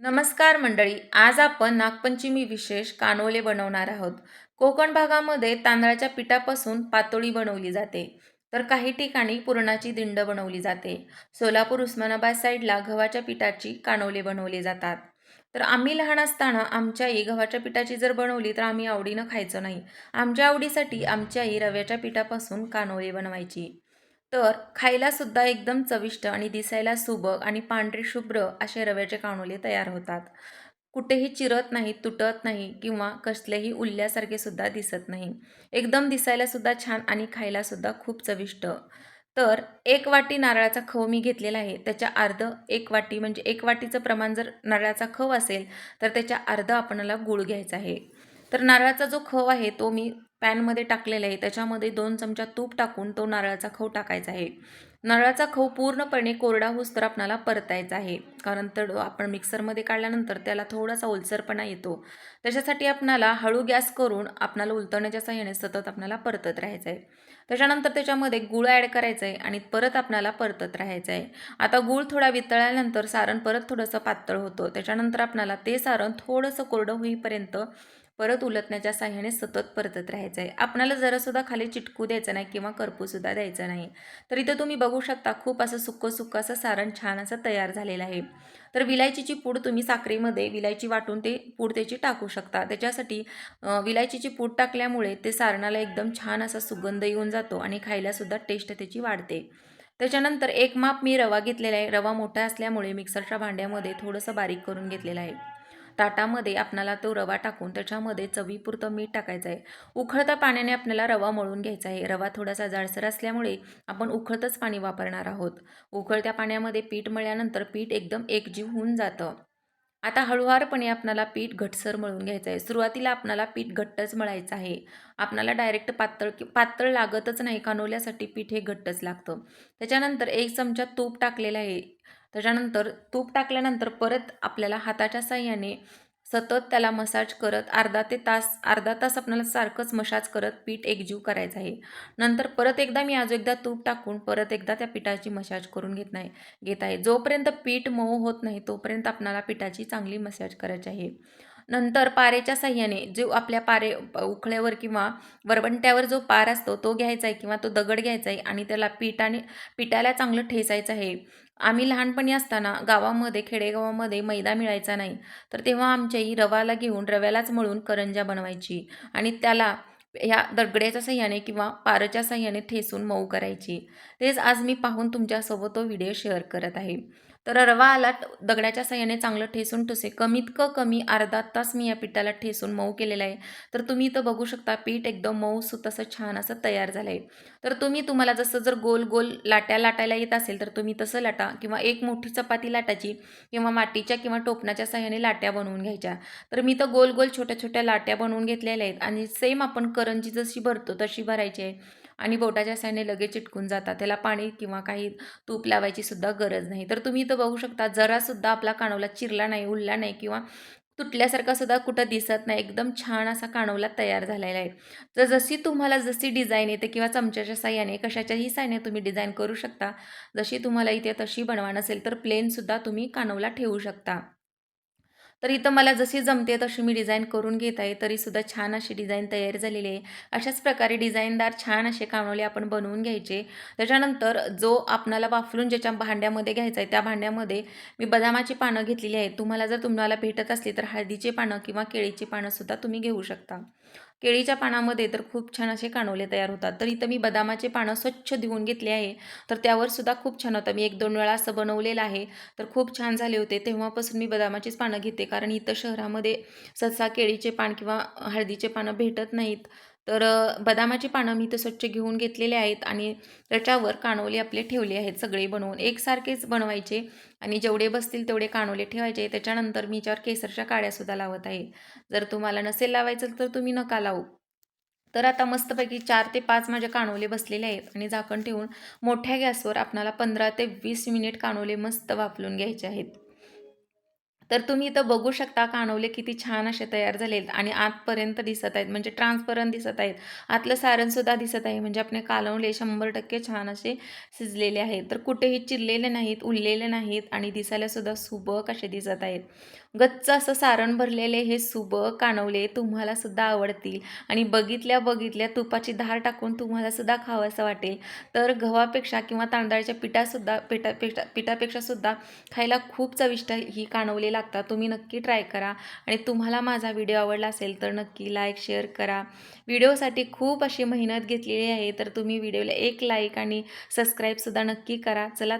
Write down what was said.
नमस्कार मंडळी आज आपण नागपंचमी विशेष कानोले बनवणार आहोत. कोकण भागामध्ये तांदळाच्या पिठापासून पातोळी बनवली जाते. तर काही ठिकाणी पुरणाची दिंड बनवली जाते. सोलापूर उस्मानाबाद साईडला गव्हाच्या पिठाची कानोले बनवले जातात. तर आम्ही लहान असताना आमच्या आई गव्हाच्या पिठाची जर बनवली तर आम्ही आवडीनं खायचो नाही. आमच्या आवडीसाठी आमची आई रव्याच्या पिठापासून कानोले बनवायची. तर खायला सुद्धा एकदम चविष्ट आणि दिसायला सुबक आणि पांढरे शुभ्र असे रव्याचे कानोले तयार होतात. कुठेही चिरत नाही तुटत नाही किंवा कसलेही उल्ल्यासारखे सुद्धा दिसत नाही. एकदम दिसायला सुद्धा छान आणि खायला सुद्धा खूप चविष्ट. तर एक वाटी नारळाचा खव मी घेतलेला आहे. त्याच्या अर्ध एक वाटी म्हणजे एक वाटीचं प्रमाण जर नारळाचा खव असेल तर त्याच्या अर्ध आपणाला गूळ घ्यायचा आहे. तर नारळाचा जो खव आहे तो मी पॅनमध्ये टाकलेलं आहे. त्याच्यामध्ये दोन चमचा तूप टाकून तो नारळाचा खव टाकायचा आहे. नारळाचा खव पूर्णपणे कोरडा होऊस तर आपणाला परतायचा आहे. कारण तर आपण मिक्सरमध्ये काढल्यानंतर त्याला थोडासा ओलसरपणा येतो. त्याच्यासाठी आपणाला हळू गॅस करून आपणाला उलटवण्याच्या साह्याने सतत आपणाला परतत राहायचं आहे. त्याच्यानंतर त्याच्यामध्ये गुळ ॲड करायचं आहे आणि परत आपणाला परतत राहायचं आहे. आता गूळ थोडा वितळल्यानंतर सारण परत थोडंसं पातळ होतं. त्याच्यानंतर आपणाला ते सारण थोडंसं कोरडं होईपर्यंत परत उलटण्याच्या साह्याने सतत परतत राहायचं आहे आपणाला जरासुद्धा खाली चिटकू द्यायचं नाही किंवा करपूसुद्धा द्यायचं नाही. तर इथं तुम्ही बघू शकता खूप असं सुक्कं सुक्कं असं सारण छान असं तयार झालेलं आहे. तर विलायचीची पूड तुम्ही साखरेमध्ये विलायची वाटून ते पूड त्याची टाकू शकता. त्याच्यासाठी विलायचीची पूड टाकल्यामुळे ते सारणाला एकदम छान असा सुगंध येऊन जातो आणि खायलासुद्धा टेस्ट त्याची वाढते. त्याच्यानंतर एक माप मी रवा घेतलेला आहे. रवा मोठा असल्यामुळे मिक्सरच्या भांड्यामध्ये थोडंसं बारीक करून घेतलेलं आहे. ताटामध्ये आपणाला तो रवा टाकून त्याच्यामध्ये चवीपुरतं मीठ टाकायचं आहे. उखळत्या पाण्याने आपल्याला रवा मळून घ्यायचा आहे. रवा थोडासा जाडसर असल्यामुळे आपण उखळतच पाणी वापरणार आहोत. उखळत्या पाण्यामध्ये पीठ मळल्यानंतर पीठ एकदम एकजीव होऊन जातं. आता हळुवारपणे आपणाला पीठ घटसर मळून घ्यायचं आहे. सुरुवातीला आपणाला पीठ घट्टच मळायचं आहे. आपणाला डायरेक्ट पातळ की पातळ लागतच नाही. कानोल्यासाठी पीठ हे घट्टच लागतं. त्याच्यानंतर एक चमचा तूप टाकलेला आहे. त्याच्यानंतर तूप टाकल्यानंतर परत आपल्याला हाताच्या साह्याने सतत त्याला मसाज करत अर्धा ते तास अर्धा तास आपल्याला सारखंच मसाज करत पीठ एकजीव करायचं आहे. नंतर परत एकदा मी आज एकदा तूप टाकून परत एकदा त्या पिठाची मसाज करून घेत नाही घेत आहे. जोपर्यंत पीठ मऊ होत नाही तोपर्यंत आपणाला पिठाची चांगली मसाज करायची आहे. नंतर पारेच्या साह्याने जो आपल्या पारे उखळ्यावर किंवा वरवंट्यावर जो पार असतो तो घ्यायचा आहे किंवा तो दगड घ्यायचा आहे आणि त्याला पिठाने पिठाला चांगलं ठेसायचं आहे. आम्ही लहानपणी असताना गावामध्ये खेडेगावामध्ये मैदा मिळायचा नाही. तर तेव्हा आमच्या आई रवाला घेऊन रव्यालाच मळून करंजा बनवायची आणि त्याला ह्या दगड्याच्या सह्याने किंवा पारच्या सह्याने ठेसून मऊ करायची. तेच आज मी पाहून तुमच्यासोबत तो व्हिडिओ शेअर करत आहे. तर रवा आला दगडाच्या साह्याने चांगलं ठेसून ठुसे कमीत क कमी अर्धा तास मी या पिठाला ठेसून मऊ केलेला आहे. तर तुम्ही इथं बघू शकता पीठ एकदम मऊ सुत असं छान असं तयार झालं आहे. तर तुम्ही तुम्हाला जसं जर गोल गोल लाट्या लाटायला येत असेल तर तुम्ही तसं लाटा किंवा एक मोठी चपाती लाटाची किंवा मातीच्या किंवा टोपणाच्या साह्याने लाट्या बनवून घ्यायच्या. तर मी तर गोल गोल छोट्या छोट्या लाट्या बनवून घेतलेल्या आहेत आणि सेम आपण करंजी जशी भरतो तशी भरायची आहे. आणि बोटाच्या साईने लगेच चिटकून जातात. त्याला पाणी किंवा काही तूप लावायची सुद्धा गरज नाही. तर तुम्ही इथं बघू शकता जरासुद्धा आपला कानवला चिरला नाही उलला नाही किंवा तुटल्यासारखा सुद्धा कुठं दिसत नाही. एकदम छान असा कानवला तयार झालेला आहे. तर जशी तुम्हाला जशी डिझाईन येते किंवा चमच्याच्या साह्याने कशाच्याही साह्याने तुम्ही डिझाईन करू शकता. जशी तुम्हाला इथे तशी बनवा नसेल तर प्लेनसुद्धा तुम्ही कानवला ठेवू शकता. तर इथं मला जशी जमते तशी मी डिझाईन करून घेत आहे. तरीसुद्धा छान अशी डिझाईन तयार झालेली आहे. अशाच प्रकारे डिझाईनदार छान असे कानोले आपण बनवून घ्यायचे. त्याच्यानंतर जो आपणाला वाफलून ज्याच्या भांड्यामध्ये घ्यायचा आहे त्या भांड्यामध्ये मी बदामाची पानं घेतलेली आहेत. तुम्हाला जर तुम्हाला भेटत असली तर हळदीचे पानं किंवा केळीची पानंसुद्धा तुम्ही घेऊ शकता. केळीच्या पानामध्ये तर खूप छान असे कानोले तयार होतात. तर इथं मी बदामाचे पानं स्वच्छ धुवून घेतले आहे. तर त्यावर सुद्धा खूप छान होतं. मी एक दोन वेळा असं बनवलेलं आहे. तर खूप छान झाले होते. तेव्हापासून मी बदामाचीच पानं घेते. कारण इथं शहरामध्ये सहसा केळीचे पान किंवा हळदीचे पानं भेटत नाहीत. तर बदामाची पानं मी तर स्वच्छ घेऊन घेतलेले आहेत आणि त्याच्यावर कानोले आपले ठेवले आहेत सगळे बनवून. एकसारखेच बनवायचे आणि जेवढे बसतील तेवढे कानोले ठेवायचे. त्याच्यानंतर मी याच्यावर केसरच्या काड्यासुद्धा लावत आहे. जर तुम्हाला नसेल लावायचं तर तुम्ही नका लावू. तर आता मस्तपैकी चार ते पाच माझे कानोले बसलेले आहेत आणि झाकण ठेवून मोठ्या गॅसवर आपणाला पंधरा ते वीस मिनिट कानोले मस्त वाफलून घ्यायचे आहेत. तर तुम्ही इथं बघू शकता कानवले किती छान असे तयार झालेत आणि आतपर्यंत दिसत आहेत म्हणजे ट्रान्सपरंट दिसत आहेत. आतलं सारणसुद्धा दिसत आहे म्हणजे आपले कालवले शंभर टक्के छान असे शिजलेले आहेत. तर कुठेही चिरलेले नाहीत उरलेले नाहीत आणि दिसायलासुद्धा सुबक असे दिसत आहेत. गच्च असं सारण भरलेले हे सुबक कानवले तुम्हाला सुद्धा आवडतील आणि बघितल्या बघितल्या तुपाची धार टाकून तुम्हालासुद्धा खावंसं वाटेल. तर गव्हापेक्षा किंवा तांदळाच्या पिठासुद्धा पिठापेक्षा पिठापेक्षा सुद्धा खायला खूप चविष्ट ही कानवलेला लागतात तुम्ही नक्की ट्राय करा. आणि तुम्हाला माझा व्हिडिओ आवडला असेल तर नक्की लाईक शेअर करा. व्हिडिओसाठी खूप अशी मेहनत घेतलेली आहे तर तुम्ही व्हिडिओला एक लाईक आणि सबस्क्राईबसुद्धा नक्की करा. चला